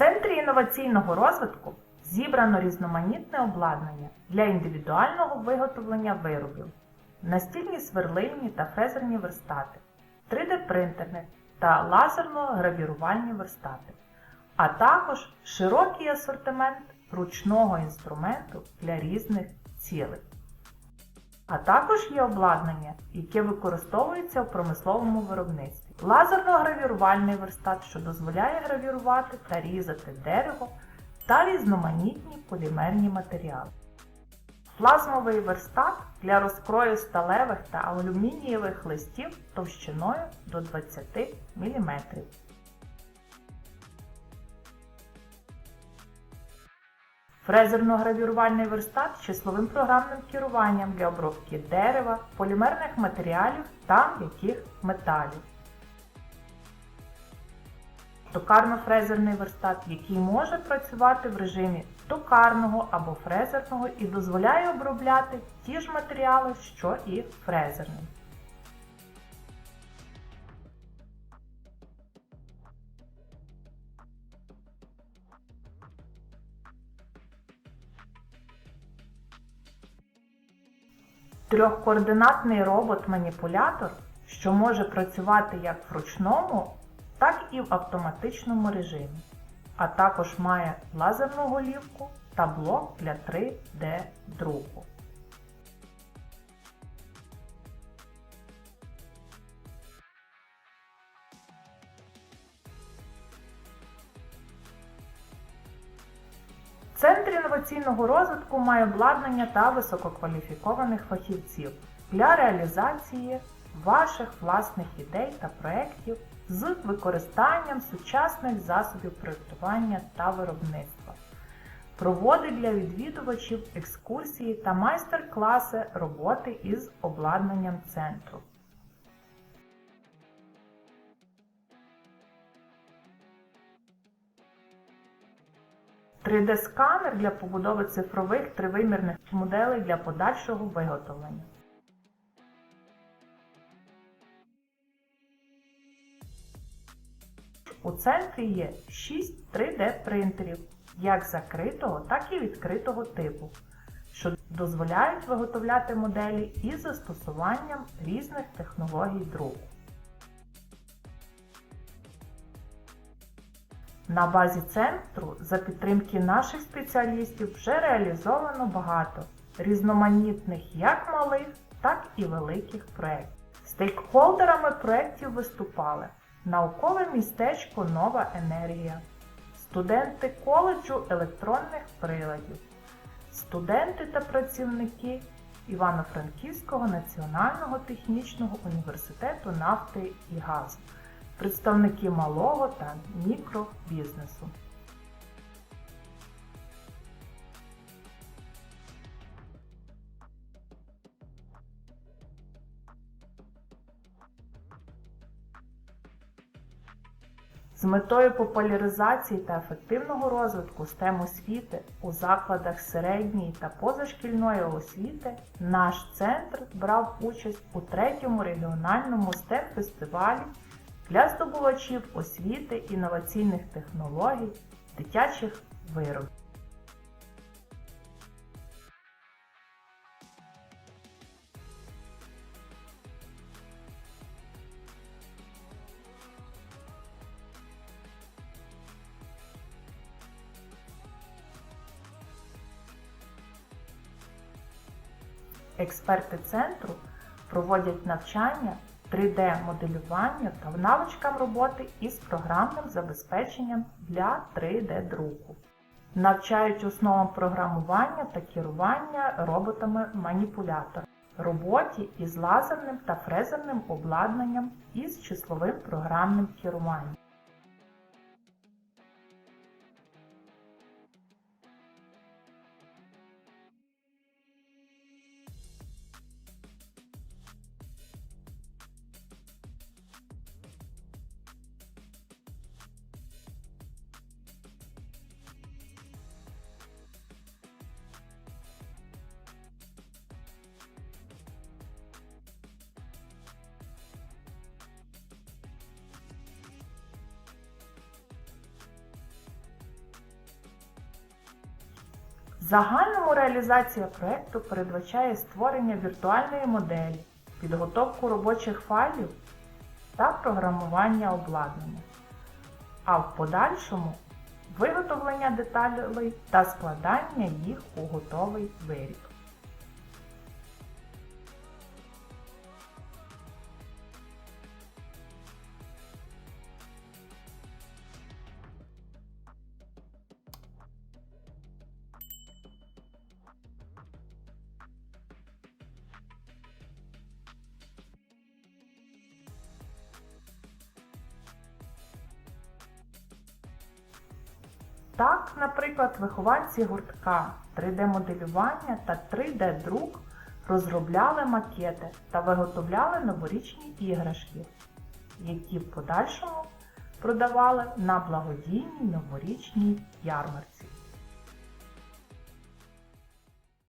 центрі інноваційного розвитку зібрано різноманітне обладнання для індивідуального виготовлення виробів, настільні сверлильні та фрезерні верстати, 3D-принтерні та лазерно-гравірувальні верстати, а також широкий асортимент ручного інструменту для різних цілей. А також є обладнання, яке використовується в промисловому виробництві. Лазерно-гравірувальний верстат, що дозволяє гравірувати та різати дерево та різноманітні полімерні матеріали. Плазмовий верстат для розкрою сталевих та алюмінієвих листів товщиною до 20 мм. Фрезерно-гравірувальний верстат з числовим програмним керуванням для обробки дерева, полімерних матеріалів та м'яких металів. Токарно-фрезерний верстат, який може працювати в режимі токарного або фрезерного і дозволяє обробляти ті ж матеріали, що і фрезерний. Трьохкоординатний робот-маніпулятор, що може працювати як в ручному, так і в автоматичному режимі, а також має лазерну голівку та блок для 3D друку. Інноваційного розвитку має обладнання та висококваліфікованих фахівців для реалізації ваших власних ідей та проєктів з використанням сучасних засобів проєктування та виробництва. Проводить для відвідувачів екскурсії та майстер-класи роботи із обладнанням центру. 3D-сканер для побудови цифрових тривимірних моделей для подальшого виготовлення. У центрі є 6 3D принтерів як закритого, так і відкритого типу, що дозволяють виготовляти моделі із застосуванням різних технологій друку. На базі центру за підтримки наших спеціалістів вже реалізовано багато різноманітних як малих, так і великих проєктів. Стейкхолдерами проєктів виступали наукове містечко Нова енергія, студенти коледжу електронних приладів, студенти та працівники Івано-Франківського національного технічного університету нафти і газу представники малого та мікробізнесу. З метою популяризації та ефективного розвитку STEM освіти у закладах середньої та позашкільної освіти наш центр брав участь у третьому регіональному STEM фестивалі для здобувачів освіти інноваційних технологій, дитячих виробів. Експерти центру проводять навчання 3D-моделювання та навичкам роботи із програмним забезпеченням для 3D-друку. Навчають основам програмування та керування роботами-маніпуляторами, роботі із лазерним та фрезерним обладнанням із числовим програмним керуванням. Загальному реалізація проєкту передбачає створення віртуальної моделі, підготовку робочих файлів та програмування обладнання, а в подальшому виготовлення деталей та складання їх у готовий виріб. Так, наприклад, вихованці гуртка 3D-моделювання та 3D-друк розробляли макети та виготовляли новорічні іграшки, які в подальшому продавали на благодійній новорічній ярмарці.